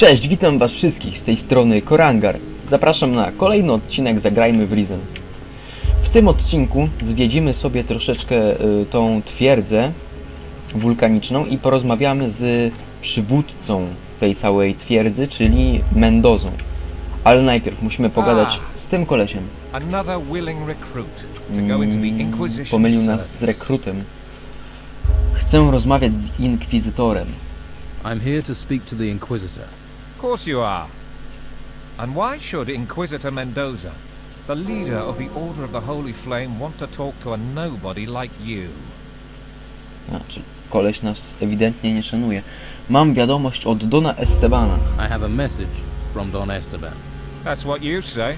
Cześć, witam was wszystkich z tej strony Korangar. Zapraszam na kolejny odcinek Zagrajmy w Risen. W tym odcinku zwiedzimy sobie troszeczkę y, tą twierdzę wulkaniczną i porozmawiamy z przywódcą tej całej twierdzy, czyli Mendozą. Ale najpierw musimy pogadać z tym kolesiem. Mm, Pomylił nas z rekrutem. Chcę rozmawiać z inkwizytorem. I'm here to speak to the Inquisitor. Of course you are. And why should Inquisitor Mendoza, the leader of the Order of the Holy Flame, want to talk to a nobody like you? Znaczy, koleś nas ewidentnie nie szanuje. Mam wiadomość od Dona Estebana. I have a message from Don Esteban. That's what you say.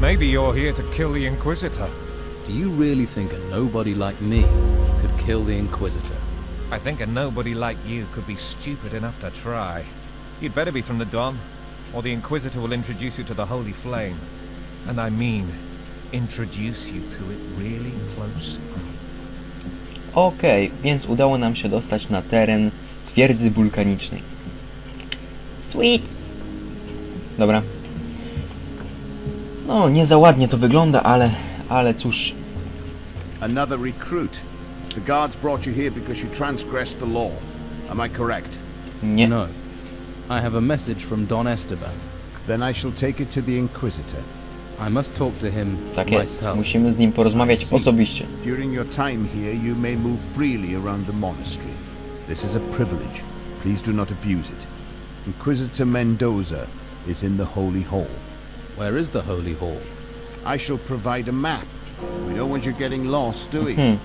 Maybe you're here to kill the Inquisitor. Do you really think a nobody like me could kill the Inquisitor? I think a nobody like you could be stupid enough to try. You'd better be from the Don, or the Inquisitor will introduce you to the Holy Flame. And I mean, introduce you to it really close. Okej, więc udało nam się dostać na teren twierdzy wulkanicznej. Sweet! Dobra. No, nie za ładnie to wygląda, ale, ale cóż. Another recruit. The guards brought you here because you transgressed the law. Am I correct? Nie. No. I have a message from Don Esteban. Then I shall take it to the Inquisitor. I must talk to him Tak jest. myself. Musimy z nim porozmawiać osobiście. During your time here, you may move freely around the monastery. This is a privilege. Please do not abuse it. Inquisitor Mendoza is in the Holy Hall. Where is the Holy Hall? I shall provide a map. We don't want you getting lost, do we? Hmm.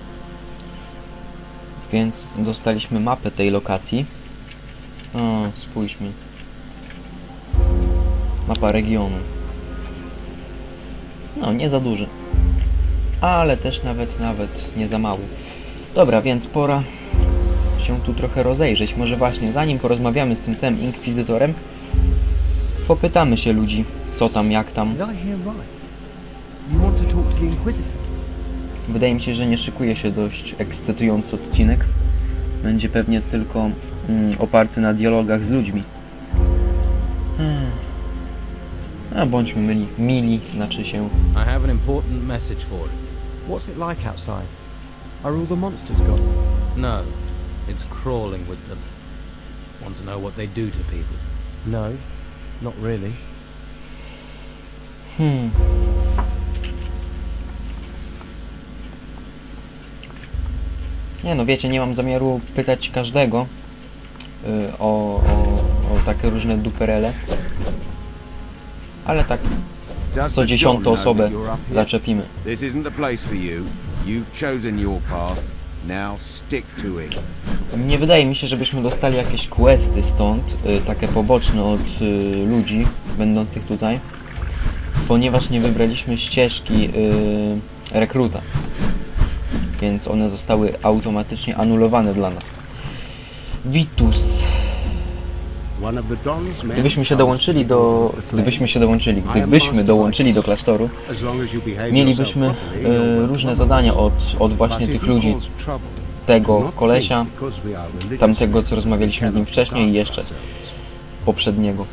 Więc dostaliśmy mapę tej lokacji. O, spójrzmy. Mapa regionu. No, nie za duży. Ale też nawet, nawet nie za mały. Dobra, więc pora się tu trochę rozejrzeć. Może właśnie, zanim porozmawiamy z tym całym inkwizytorem, popytamy się ludzi, co tam, jak tam. Wydaje mi się, że nie szykuje się dość ekscytujący odcinek. Będzie pewnie tylko oparty na dialogach z ludźmi. Hmm. A bądźmy myli. Mili znaczy się. I have an important message for him. What's it like outside? Are all the monsters gone? No. It's crawling with them. Want to know what they do to people? No, not really. Hmm. Nie no, wiecie, nie mam zamiaru pytać każdego o, o, o takie różne duperele. Ale tak co dziesiątą osobę zaczepimy. This isn't the place for you. You've chosen your path. Now stick to it. Nie wydaje mi się, żebyśmy dostali jakieś questy stąd, y, takie poboczne od y, ludzi będących tutaj, ponieważ nie wybraliśmy ścieżki y, rekruta, więc one zostały automatycznie anulowane dla nas. Vitus. Gdybyśmy się dołączyli do... Gdybyśmy się dołączyli, gdybyśmy dołączyli do klasztoru, mielibyśmy welcome różne zadania od, od właśnie tych ludzi, tego kolesia, tamtego, co rozmawialiśmy z nim wcześniej i jeszcze poprzedniego.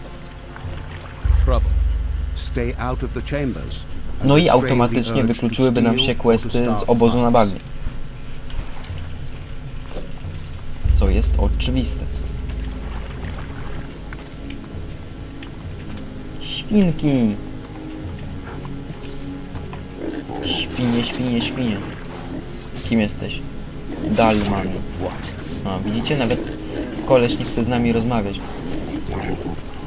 No i automatycznie wykluczyłyby nam się questy z obozu na bagnie. Jest oczywiste. Świnki! Świnie, świnie, świnie. Kim jesteś? Dalman. A, widzicie? Nawet koleś nie chce z nami rozmawiać.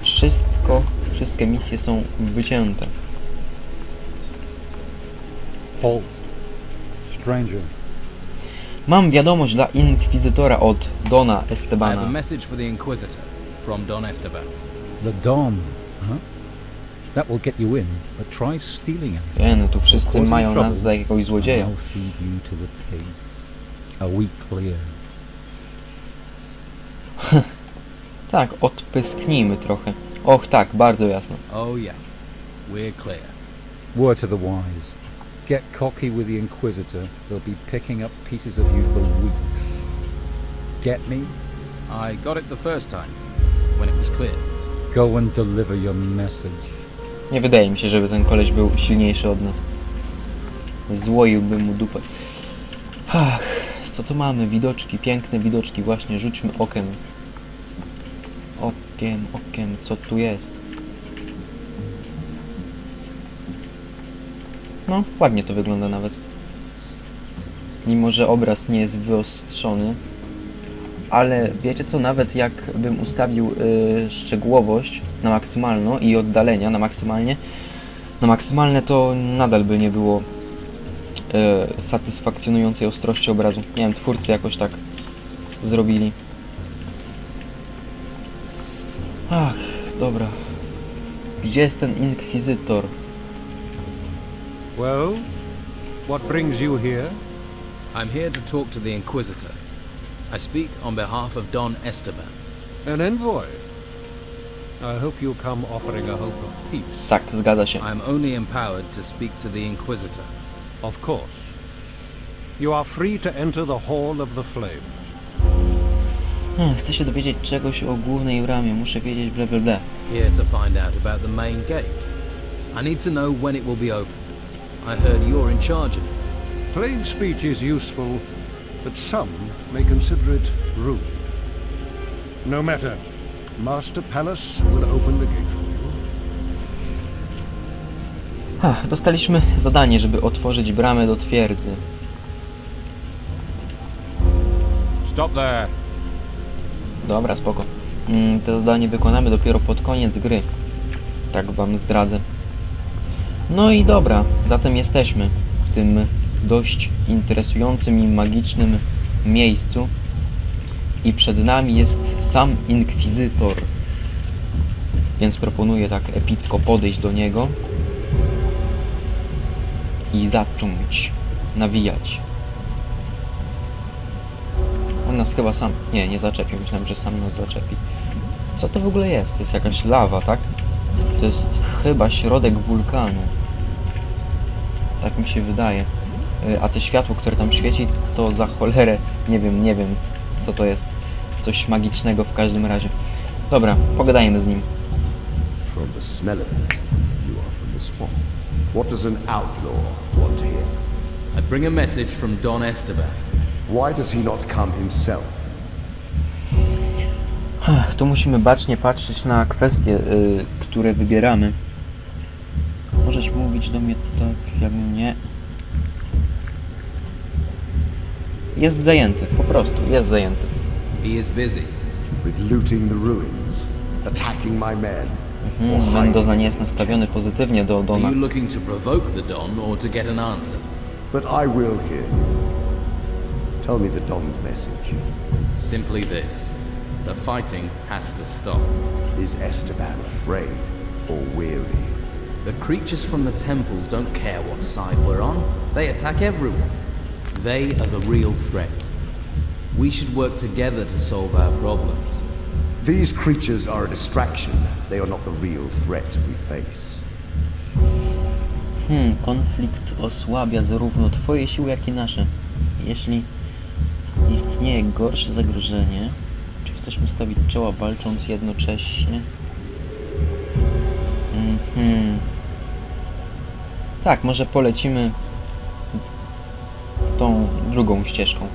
Wszystko, wszystkie misje są wycięte. Halt. Stranger. Mam wiadomość dla inkwizytora od Dona I have a Estebana. message for the Inquisitor from Don Esteban. The Don, huh? That will get you in, but try stealing it. Nie, no tu wszyscy mają nas za jakiegoś złodzieja. I'll feed you to the pigs. A week clear. Tak, odpysknijmy trochę. Och tak, bardzo jasno. Oh yeah. We're clear. Word to the wise. Get cocky with the Inquisitor. They'll be picking up pieces of you for weeks. Get me? I got it the first time, when it was clear. Go and deliver your message. Nie wydaje mi się, żeby ten koleś był silniejszy od nas. Złoiłby mu dupę. Ach, co tu mamy? Widoczki, piękne widoczki. Właśnie, rzućmy okiem. Okiem, okiem, co tu jest? No, ładnie to wygląda nawet. Mimo, że obraz nie jest wyostrzony. Ale wiecie co, nawet jak bym ustawił y, szczegółowość na maksymalną i oddalenia na maksymalnie, na maksymalne to nadal by nie było y, satysfakcjonującej ostrości obrazu. Nie wiem, twórcy jakoś tak zrobili. Ach, dobra. Gdzie jest ten inkwizytor? Well, what brings you here? I'm here to talk to the Inquisitor. I speak on behalf of Don Esteban. An envoy. I hope you come offering a hope of peace. Tak, zgadza się. I am only empowered to speak to the Inquisitor. Of course. You are free to enter the Hall of the Flame. Hmm, chcę się dowiedzieć czegoś o głównej bramie. Muszę wiedzieć ble ble ble. Here to find out about the main gate. I need to know when it will be opened. I heard you're in charge of it. Plain speech is useful, but some may consider it rude. No matter. Master Palace will open the gate for you. Dostaliśmy zadanie, żeby otworzyć bramę do twierdzy. Stop there. Dobra, spoko. Mm, to zadanie wykonamy dopiero pod koniec gry. Tak wam zdradzę. No i dobra, zatem jesteśmy w tym dość interesującym i magicznym miejscu. I przed nami jest sam Inkwizytor. Więc proponuję tak epicko podejść do niego i zacząć nawijać. On nas chyba sam... Nie, nie zaczepił. Myślałem, że sam nas zaczepi. Co to w ogóle jest? To jest jakaś lawa, tak? To jest chyba środek wulkanu. Tak mi się wydaje. Y, A te światło, które tam świeci, to za cholerę... Nie wiem, nie wiem, co to jest. Coś magicznego w każdym razie. Dobra, pogadajmy z nim. From the smell of it, you are from the swamp. What does an outlaw want here? I bring a message from Don Esteban. Why does he not come himself? Tu musimy bacznie patrzeć na kwestie, y, które wybieramy. Możesz mówić do mnie tak, jakbym nie... Jest zajęty, po prostu, jest zajęty. He is busy. With looting the ruins, attacking my men, Mhm, hiding Mendoza nie jest nastawiony pozytywnie do Are Dona. you looking to provoke the Don or to get an answer? But I will hear you. Tell me the Don's message. Simply this. The fighting has to stop. Is Esteban afraid or weary? The creatures from the temples don't care what side we're on. They attack everyone. They are the real threat. We should work together to solve our problems. These creatures are a distraction. They are not the real threat we face. Hmm, konflikt osłabia zarówno twoje siły, jak i nasze. Jeśli istnieje gorsze zagrożenie, czy chcesz mu stawić czoła walcząc jednocześnie? Mhm. Tak, może polecimy tą drugą ścieżką.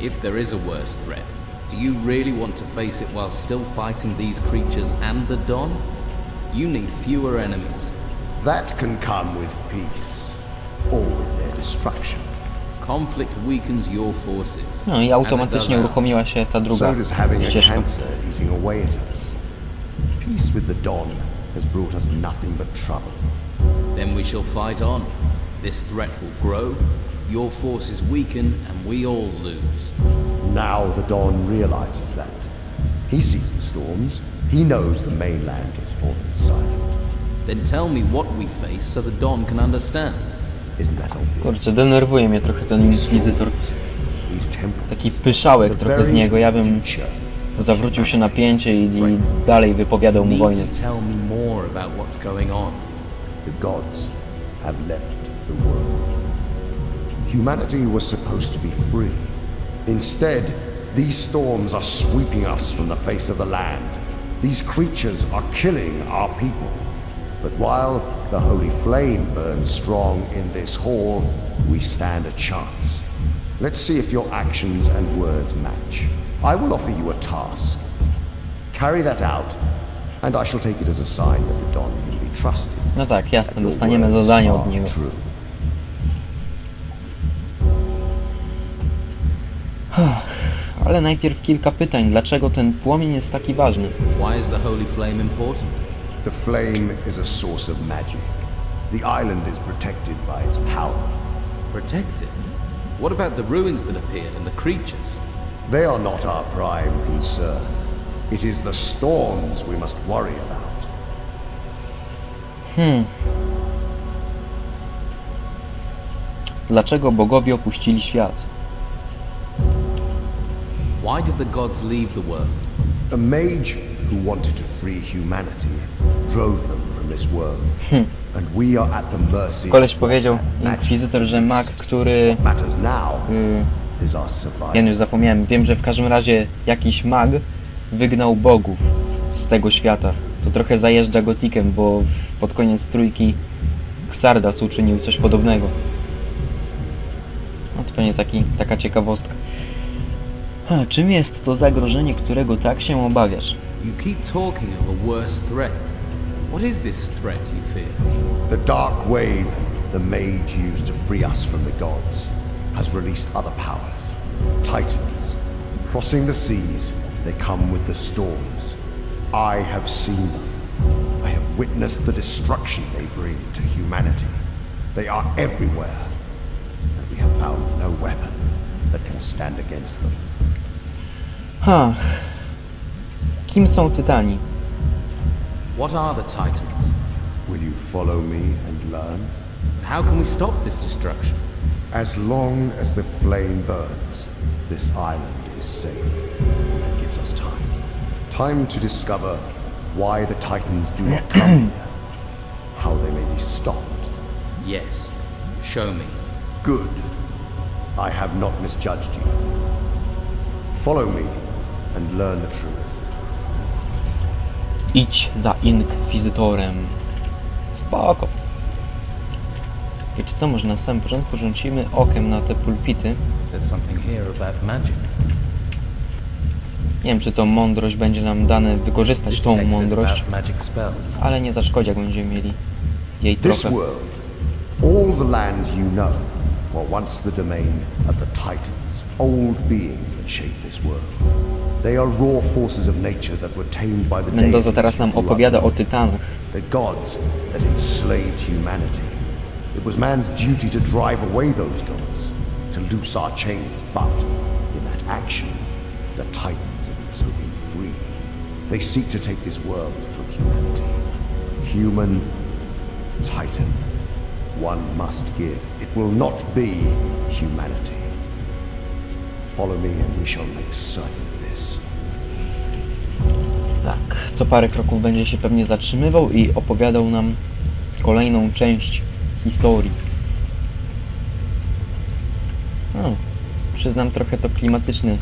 If there is a worse threat, do you really want to face it while still fighting these creatures and the Don? You need fewer enemies. That can come with peace, or with their destruction. Conflict weakens your forces. No i automatycznie uruchomiła się ta druga ścieżka. cancer eating away at us. Peace with the Don has brought us nothing but trouble. Then we shall fight on. This threat will grow, your forces weaken, and we all lose. Now the Don realizes that. He sees the storms. He knows the mainland has fallen silent. Then tell me what we face so the Don can understand. Isn't that obvious? Kurczę, denerwuje mnie trochę ten inkwizytor. Taki pyszałek trochę z niego. Ja bym zawrócił się na pięcie i, i dalej wypowiadał mu wojnę. The gods have left the world. Humanity was supposed to be free. Instead, these storms are sweeping us from the face of the land. These creatures are killing our people. But while the holy flame burns strong in this hall, we stand a chance. Let's see if your actions and words match. I will offer you a task. Carry that out, and I shall take it as a sign that the Don. No tak, jasne, Your dostaniemy zadanie od niego. Ale najpierw kilka pytań. Dlaczego ten płomień jest taki ważny? Why is the holy flame important? The flame is a source of magic. The island is protected by its power. Protected? What about the ruins that appeared and the creatures? They are not our prime concern. It is the storms we must worry about. Dlaczego bogowie opuścili świat? Why did the gods leave the world? A mage who wanted to free humanity drove them from this world. And we are at the mercy Koleś powiedział, inkwizytor, że mag, który... Y. Ja już zapomniałem. Wiem, że w każdym razie jakiś mag wygnał bogów z tego świata. To trochę zajeżdża gotikiem, bo w, pod koniec trójki Xardas uczynił coś podobnego. No to pewnie taki, taka ciekawostka. Ha, czym jest to zagrożenie, którego tak się obawiasz? You keep talking of a worse threat. What is this threat you fear? The dark wave the mage used to free us from the gods has released other powers. Titans. Crossing the seas, they come with the storms. I have seen them. I have witnessed the destruction they bring to humanity. They are everywhere, and we have found no weapon that can stand against them. Ha. Kim są Tytani? What are the Titans? Will you follow me and learn? How can we stop this destruction? As long as the flame burns, this island is safe. Time to discover why the Titans do not come here, how they may be stopped. Yes. Show me. Good. I have not misjudged you. Follow me and learn the truth. Idź za inkwizytorem. Spoko. Wiecie co, może na samym początku rzucimy okiem na te pulpity. There's something here about magic. Nie wiem, czy tą mądrość będzie nam dane wykorzystać tą mądrość, ale nie zaszkodzi, jak będziemy mieli jej trochę. all the lands you know, were once the domain of the Titans, old beings that shaped this world. They are raw forces of nature that were tamed by the Mendoza teraz nam opowiada o tytanach. the gods that enslaved humanity. It was man's duty to drive away those gods, to loose our chains, but in that action, the Titans so been free. They seek to take this world from humanity. Human, Titan. One must give. It will not be humanity. Follow me and we shall make certain of this. Tak, co parę kroków będzie się pewnie zatrzymywał i opowiadał nam kolejną część historii. No, przyznam trochę to klimatyczny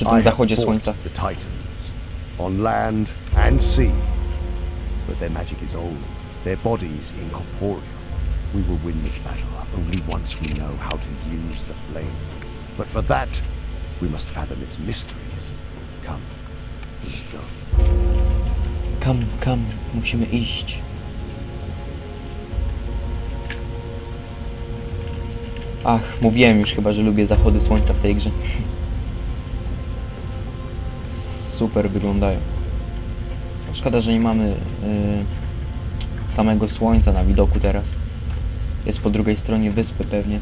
przy tym zachodzie słońca. The Titans, on land and sea, but their magic is old, their bodies incorporeal. We will win this battle only once we know how to use the flame. But for that, we must fathom its mysteries. Come, we must go. Kam, kam, musimy iść. Ach, mówiłem już chyba, że lubię zachody słońca w tej grze. Super wyglądają. Szkoda, że nie mamy y, samego słońca na widoku teraz. Jest po drugiej stronie wyspy pewnie.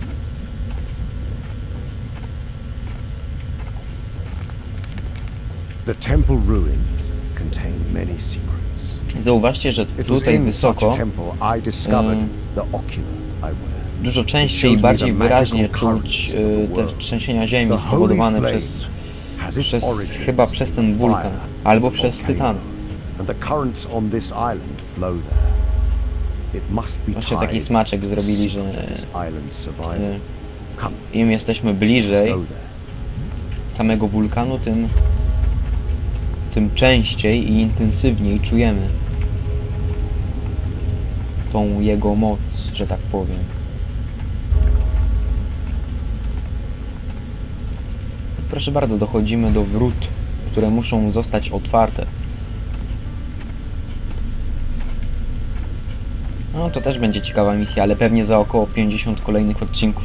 The temple ruins contain many secrets. Zauważcie, że tutaj wysoko wear. dużo częściej i bardziej wyraźnie czuć y, te trzęsienia ziemi spowodowane przez, przez chyba przez ten wulkan albo przez volcano. tytan. And the currents on this island flow there. It must be Właśnie taki smaczek zrobili, że im jesteśmy bliżej samego wulkanu, tym, tym częściej i intensywniej czujemy tą jego moc, że tak powiem. Proszę bardzo, dochodzimy do wrót, które muszą zostać otwarte. No to też będzie ciekawa misja, ale pewnie za około 50 kolejnych odcinków.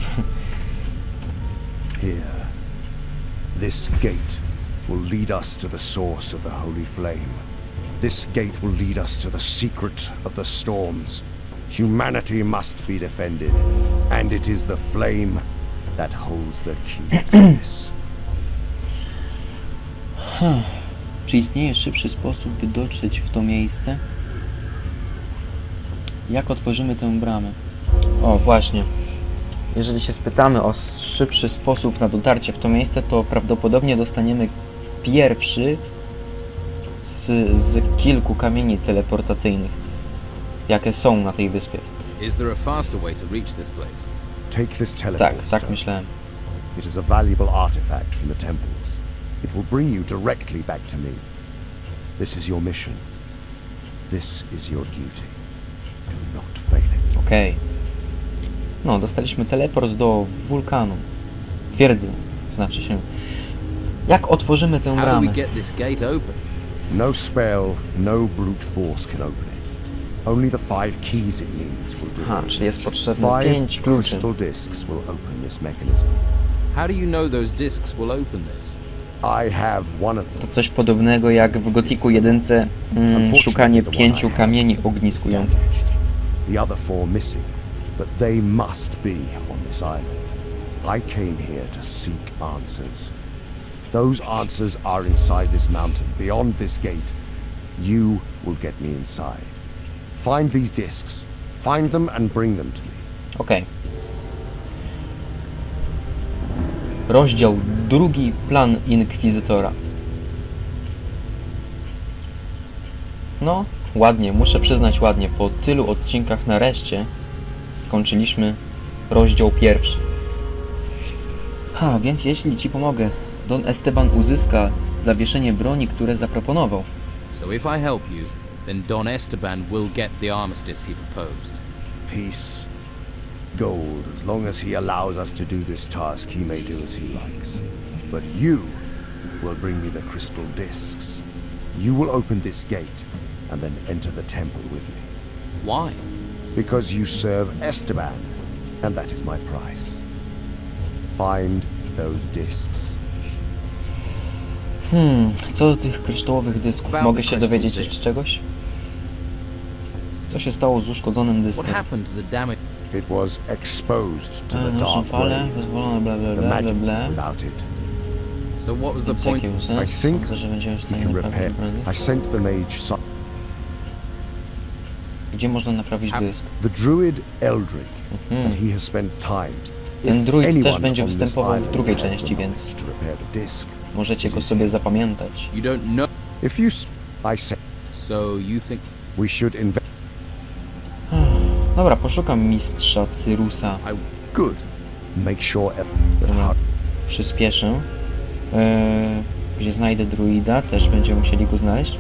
Here. This gate will lead us to the source of the holy flame. This gate will lead us to the secret of the storms. Humanity must be defended, and it is the flame that holds the key to this. Czy istnieje szybszy sposób, by dotrzeć w to miejsce? Jak otworzymy tę bramę? O, właśnie. Jeżeli się spytamy o szybszy sposób na dotarcie w to miejsce, to prawdopodobnie dostaniemy pierwszy z, z kilku kamieni teleportacyjnych, jakie są na tej wyspie. Is there a faster way to reach this place? Take this teleport Tak, tak myślałem. It is a valuable artifact from the temples. It will bring you directly back to me. This is your mission. This is your duty. Do not fail it. Okej. No, dostaliśmy teleport do wulkanu. Twierdzy, znaczy się. Jak otworzymy tę How do we bramę? get this gate open? No spell, no brute force can open it. Only the five keys it needs will do. Aha, czyli jest potrzebne Five pięć kluczy. crystal discs will open this mechanism. How do you know those discs will open this? To coś podobnego jak w Gotiku 1 mm, szukanie pięciu kamieni ogniskujących. The other four missing, but they must be on this island. I came here to seek answers. Those answers are inside this mountain, beyond this gate. You will get me inside. Find these discs. Find them and bring them to me. Okej. Rozdział drugi, plan Inkwizytora. No, ładnie, muszę przyznać ładnie, po tylu odcinkach nareszcie skończyliśmy rozdział pierwszy. Ha, więc jeśli Ci pomogę, Don Esteban uzyska zawieszenie broni, które zaproponował. So if I help you, then Don Esteban will get the armistice he proposed. Peace. Gold, as long as he allows us to do this task, he may do as he likes. But you will bring me the crystal discs. You will open this gate and then enter the temple with me. Why? Because you serve Esteban, and that is my price. Find those discs. Hmm, co do tych kryształowych dysków? Mogę the się dowiedzieć jeszcze czegoś? Co się stało z uszkodzonym dyskiem? Happened to the damage? It was exposed to the Naszą dark falę, wave. wyzwolone, bla bla The bla bla magic without it. So what was the point? I think Sądzę, że będziemy w We can repair. I sent the mage so- Gdzie można naprawić A- dysk? the druid Eldrick, Mhm. and he has spent time. Ten druid też będzie this występował w island drugiej has the części, więc knowledge to repair the disc. możecie go sobie zapamiętać. You don't know. If you, s- I say, So you think we should invest. Dobra, poszukam mistrza Cyrusa. Good. Make sure. Przyspieszę. Eee, gdzie znajdę druida, też będziemy musieli go znaleźć.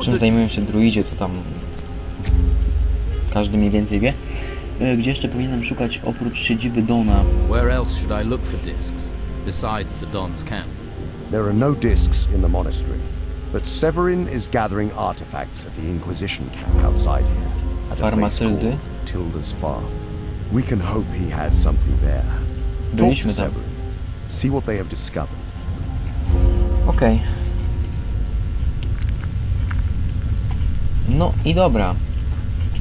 Czym zajmują się druidzi, to tam każdy mniej więcej wie. Eee, gdzie jeszcze powinienem szukać oprócz siedziby Dona? Where else should I look for discs besides the Don's camp? There are no discs in the monastery, but Severin is gathering artifacts at the Inquisition camp outside here, at a place Farmatyldy? called Tilda's Farm. We can hope he has something there. Talk to. Severin. See what they have discovered. Okej. No i dobra.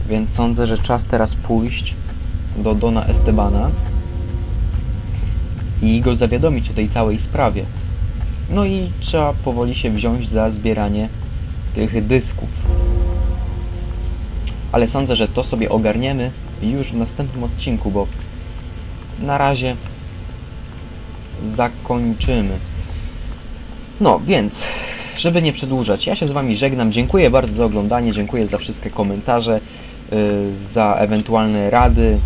Więc sądzę, że czas teraz pójść do Dona Estebana i go zawiadomić o tej całej sprawie. No i trzeba powoli się wziąć za zbieranie tych dysków. Ale sądzę, że to sobie ogarniemy już w następnym odcinku, bo na razie zakończymy. No, więc, żeby nie przedłużać, ja się z Wami żegnam. Dziękuję bardzo za oglądanie, dziękuję za wszystkie komentarze, yy, za ewentualne rady.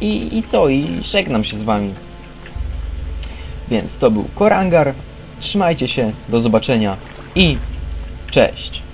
I, I co? I żegnam się z Wami. Więc to był Korangar. Trzymajcie się, do zobaczenia i cześć!